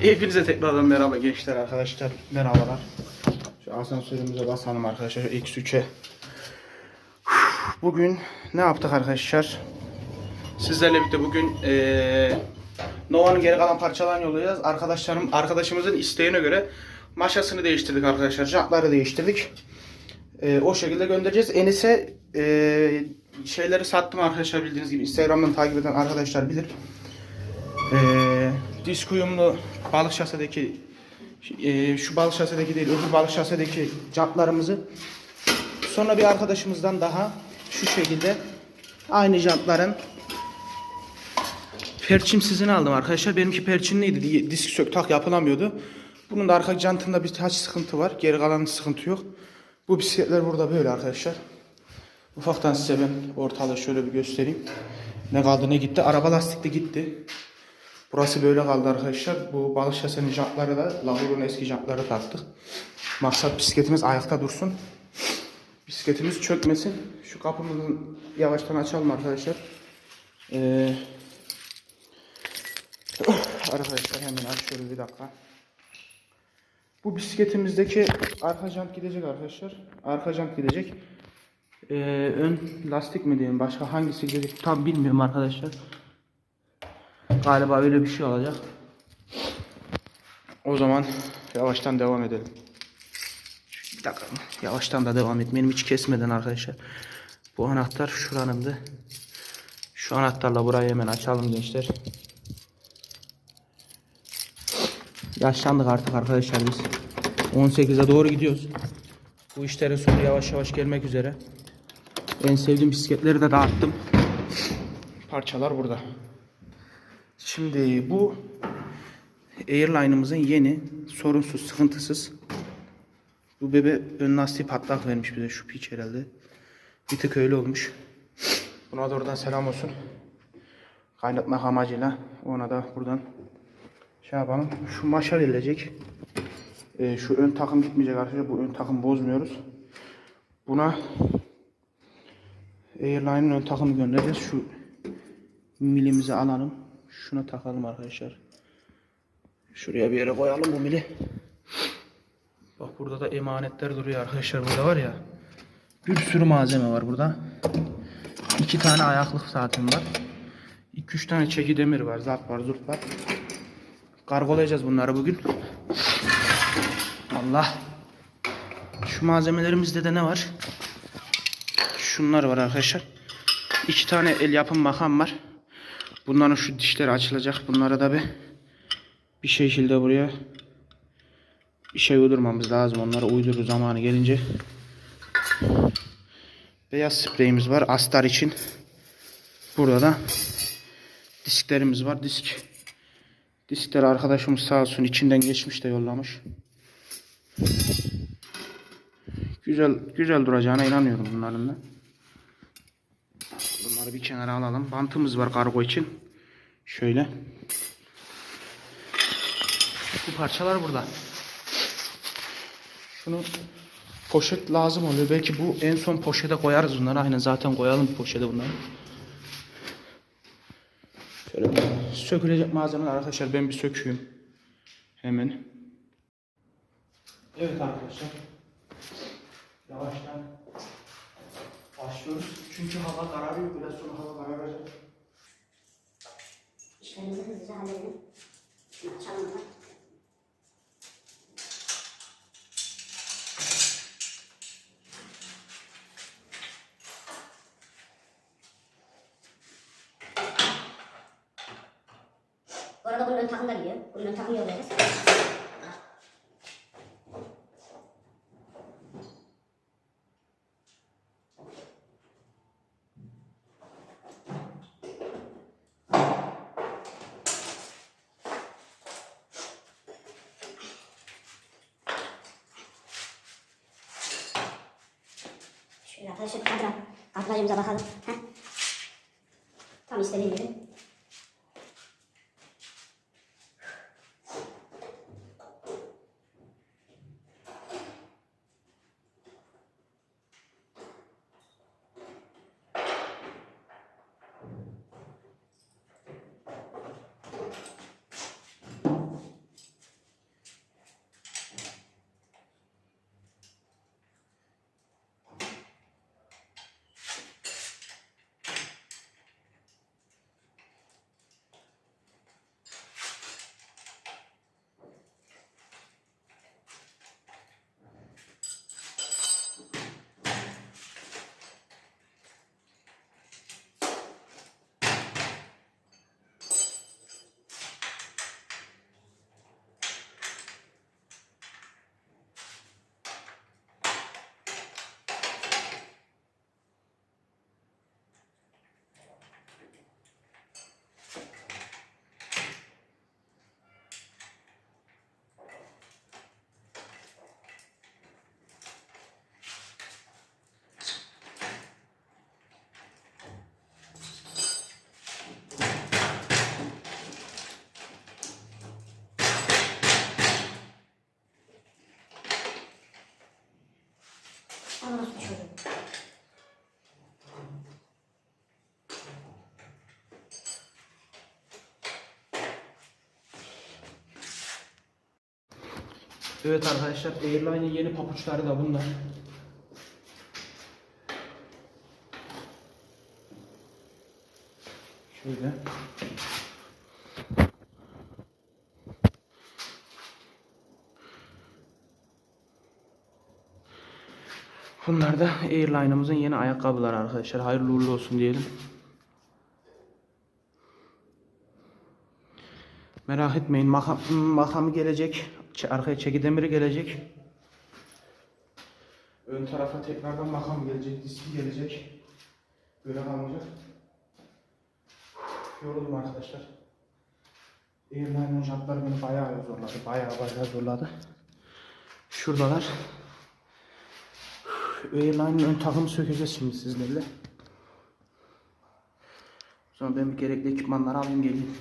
Hepinize tekrardan merhaba gençler arkadaşlar. Merhabalar. Şu asansörümüze basalım arkadaşlar. Şu X3'e. Bugün ne yaptık arkadaşlar? Sizlerle birlikte bugün eee Nova'nın geri kalan parçalarını yollayacağız. Arkadaşlarım, arkadaşımızın isteğine göre maşasını değiştirdik arkadaşlar. Jantları değiştirdik. Eee, o şekilde göndereceğiz. Enis'e eee, şeyleri sattım arkadaşlar bildiğiniz gibi. Instagram'dan takip eden arkadaşlar bilir. Eee disk uyumlu balık şasedeki eee, şu balık şasedeki değil öbür balık şasedeki jantlarımızı sonra bir arkadaşımızdan daha şu şekilde aynı jantların perçimsizini aldım arkadaşlar. Benimki perçinliydi. Di- Disk sök tak yapılamıyordu. Bunun da arka jantında bir taç sıkıntı var. Geri kalan sıkıntı yok. Bu bisikletler burada böyle arkadaşlar. Ufaktan size ben ortalığı şöyle bir göstereyim. Ne kaldı ne gitti. Araba lastikli gitti. Burası böyle kaldı arkadaşlar. Bu balık şasenin jantları da Lahur'un eski jantları taktık. Maksat bisikletimiz ayakta dursun. Bisikletimiz çökmesin. Şu kapımızı yavaştan açalım arkadaşlar. Ee, arkadaşlar hemen açıyoruz bir dakika. Bu bisikletimizdeki arka jant gidecek arkadaşlar. Arka jant gidecek. Ee, ön lastik mi diyeyim başka hangisi gidecek tam bilmiyorum arkadaşlar. Galiba öyle bir şey olacak. O zaman yavaştan devam edelim. Bir dakika. Yavaştan da devam etmeyelim hiç kesmeden arkadaşlar. Bu anahtar şuranındı. Şu anahtarla burayı hemen açalım gençler. Yaşlandık artık arkadaşlar biz. 18'e doğru gidiyoruz. Bu işlerin sonu yavaş yavaş gelmek üzere. En sevdiğim bisikletleri de dağıttım. Parçalar burada. Şimdi bu Airline'ımızın yeni, sorunsuz, sıkıntısız. Bu bebe ön lastiği patlak vermiş bize şu piç herhalde. Bir tık öyle olmuş. Buna da oradan selam olsun. Kaynatmak amacıyla ona da buradan şey yapalım. Şu maşa verilecek. Ee, şu ön takım gitmeyecek arkadaşlar. Bu ön takım bozmuyoruz. Buna Airline'ın ön takımı göndereceğiz. Şu milimizi alalım. Şuna takalım arkadaşlar. Şuraya bir yere koyalım bu mili. Bak burada da emanetler duruyor arkadaşlar. Burada var ya. Bir sürü malzeme var burada. İki tane ayaklık saatim var. 2-3 tane çeki demir var. Zap var, zurt var. Kargolayacağız bunları bugün. Allah. Şu malzemelerimizde de ne var? Şunlar var arkadaşlar. İki tane el yapım makam var. Bunların şu dişleri açılacak. Bunlara da bir bir şekilde buraya bir şey uydurmamız lazım. Onları uydurur zamanı gelince. Beyaz spreyimiz var. Astar için. Burada da disklerimiz var. Disk. Diskleri arkadaşımız sağ olsun içinden geçmiş de yollamış. Güzel güzel duracağına inanıyorum bunların da. Bunları bir kenara alalım. Bantımız var kargo için. Şöyle. Bu parçalar burada. Şunu poşet lazım oluyor. Belki bu en son poşete koyarız bunları. Aynen zaten koyalım poşete bunları. Şöyle sökülecek malzemeler arkadaşlar ben bir söküyorum. Hemen. Evet arkadaşlar. Yavaştan başlıyoruz. Çünkü hava kararıyor. Biraz sonra hava kararacak. İşlerimizi hızlıca halledelim. Şunu açalım da. Bu arada bunun ön takım da gidiyor. Bunun ön takımı yollayacağız. Şöyle arkadaşlar kadran. Kadrajımıza bakalım. Heh. Tam istediğim gibi. Evet arkadaşlar Airline'in yeni papuçları da bunlar. Şöyle. Bunlar da Airline'ımızın yeni ayakkabıları arkadaşlar. Hayırlı uğurlu olsun diyelim. Merak etmeyin makam, makamı gelecek. Arkaya çeki demiri gelecek. Ön tarafa tekrardan makam gelecek, diski gelecek. Böyle kalmayacak. Yoruldum arkadaşlar. Airline'ın jantları beni bayağı zorladı. Bayağı bayağı zorladı. Şuradalar. Airline'ın ön takımı sökeceğiz şimdi sizlerle. Sonra ben bir gerekli ekipmanları alayım geleyim.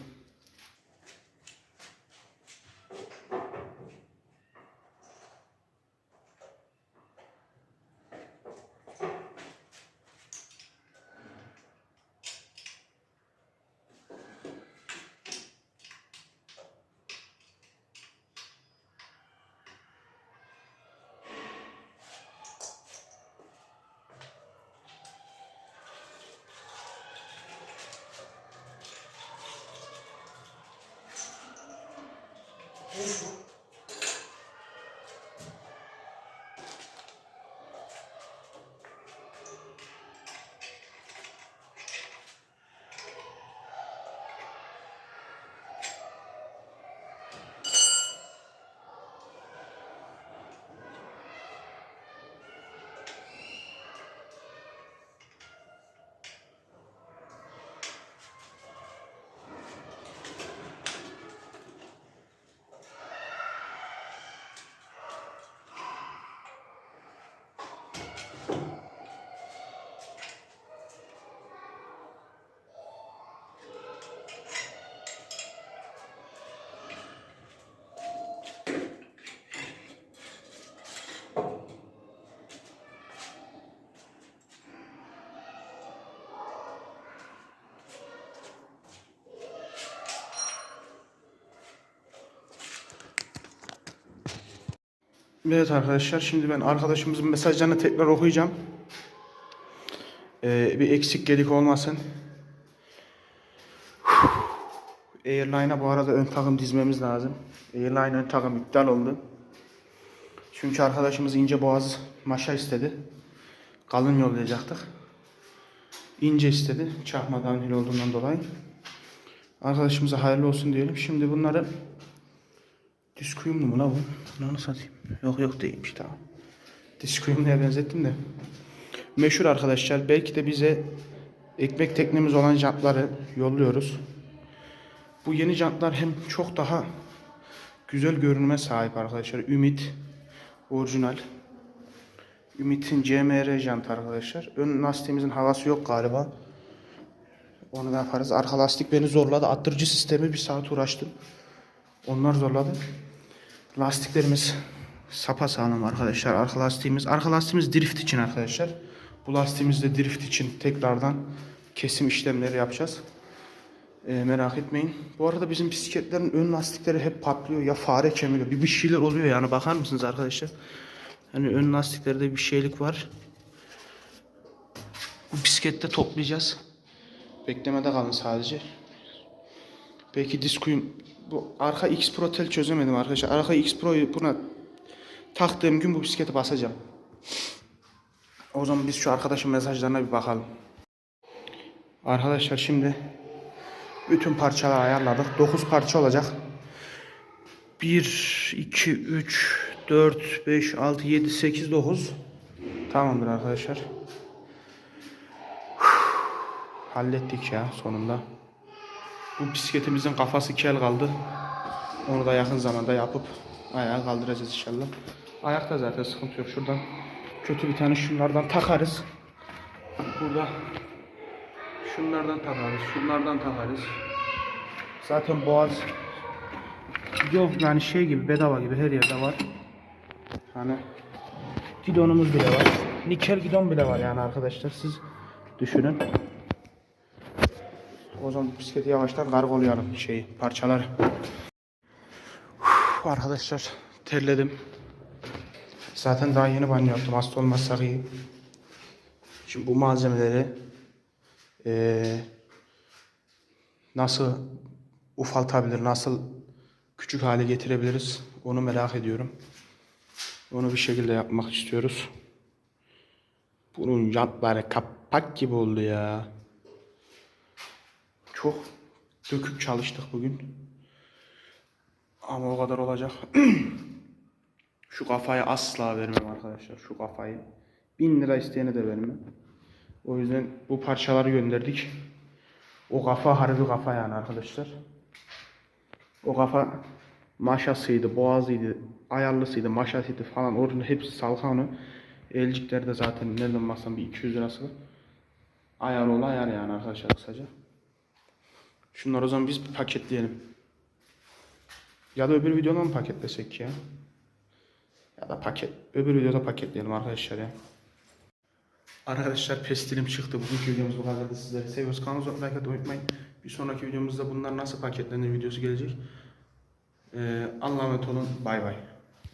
Evet arkadaşlar şimdi ben arkadaşımızın mesajlarını tekrar okuyacağım. Ee, bir eksik gedik olmasın. Airline'a bu arada ön takım dizmemiz lazım. Airline ön takım iptal oldu. Çünkü arkadaşımız ince boğaz maşa istedi. Kalın yollayacaktık. İnce istedi. Çakma downhill olduğundan dolayı. Arkadaşımıza hayırlı olsun diyelim. Şimdi bunları Diskuyumlu mu la bu? Bunu satayım. Yok yok değilmiş tamam. Diskuyumluya benzettim de. Meşhur arkadaşlar. Belki de bize ekmek teknemiz olan jantları yolluyoruz. Bu yeni jantlar hem çok daha güzel görünüme sahip arkadaşlar. Ümit orijinal. Ümit'in CMR jant arkadaşlar. Ön lastiğimizin havası yok galiba. Onu da yaparız. Arka lastik beni zorladı. Attırıcı sistemi bir saat uğraştım. Onlar zorladı. Lastiklerimiz sapa sağlam arkadaşlar. Arka lastiğimiz. Arka lastiğimiz drift için arkadaşlar. Bu lastiğimiz de drift için tekrardan kesim işlemleri yapacağız. Ee, merak etmeyin. Bu arada bizim bisikletlerin ön lastikleri hep patlıyor. Ya fare kemiriyor. Bir, bir şeyler oluyor yani. Bakar mısınız arkadaşlar? Hani ön lastiklerde bir şeylik var. Bu bisiklette toplayacağız. Beklemede kalın sadece. Belki diskuyum bu arka X Pro tel çözemedim arkadaşlar. Arka X Pro'yu buna taktığım gün bu bisikleti basacağım. O zaman biz şu arkadaşın mesajlarına bir bakalım. Arkadaşlar şimdi bütün parçaları ayarladık. 9 parça olacak. 1 2 3 4 5 6 7 8 9 Tamamdır arkadaşlar. Hallettik ya sonunda. Bu bisikletimizin kafası kel kaldı. Onu da yakın zamanda yapıp ayağa kaldıracağız inşallah. Ayakta zaten sıkıntı yok. Şuradan kötü bir tane şunlardan takarız. Burada şunlardan takarız. Şunlardan takarız. Zaten boğaz yok yani şey gibi bedava gibi her yerde var. Hani gidonumuz bile var. Nikel gidon bile var yani arkadaşlar siz düşünün. O zaman bisikleti yavaştan kargolayalım şeyi, parçaları. Uf, arkadaşlar Terledim. Zaten daha yeni banyo yaptım. Hasta olmazsak iyi. Şimdi bu malzemeleri eee, nasıl ufaltabilir, nasıl küçük hale getirebiliriz onu merak ediyorum. Onu bir şekilde yapmak istiyoruz. Bunun jantları kapak gibi oldu ya. Çok dökük çalıştık bugün. Ama o kadar olacak. Şu kafayı asla vermem arkadaşlar. Şu kafayı. 1000 lira isteyene de vermem. O yüzden bu parçaları gönderdik. O kafa harbi kafa yani arkadaşlar. O kafa maşasıydı, boğazıydı, ayarlısıydı, maşasıydı falan. Orada hepsi salkanı. Elcikleri de zaten nereden baksan bir 200 lirası. Ayar ol ayar yani arkadaşlar kısaca. Şunları o zaman biz paketleyelim. Ya da öbür videoda mı paketlesek ya? Ya da paket. Öbür videoda paketleyelim arkadaşlar ya. Arkadaşlar pestilim çıktı. Bugünkü videomuz bu kadardı. Sizleri seviyoruz. Kanalımıza like atmayı unutmayın. Bir sonraki videomuzda bunlar nasıl paketlenir videosu gelecek. Ee, Allah'a emanet olun. Bay bay.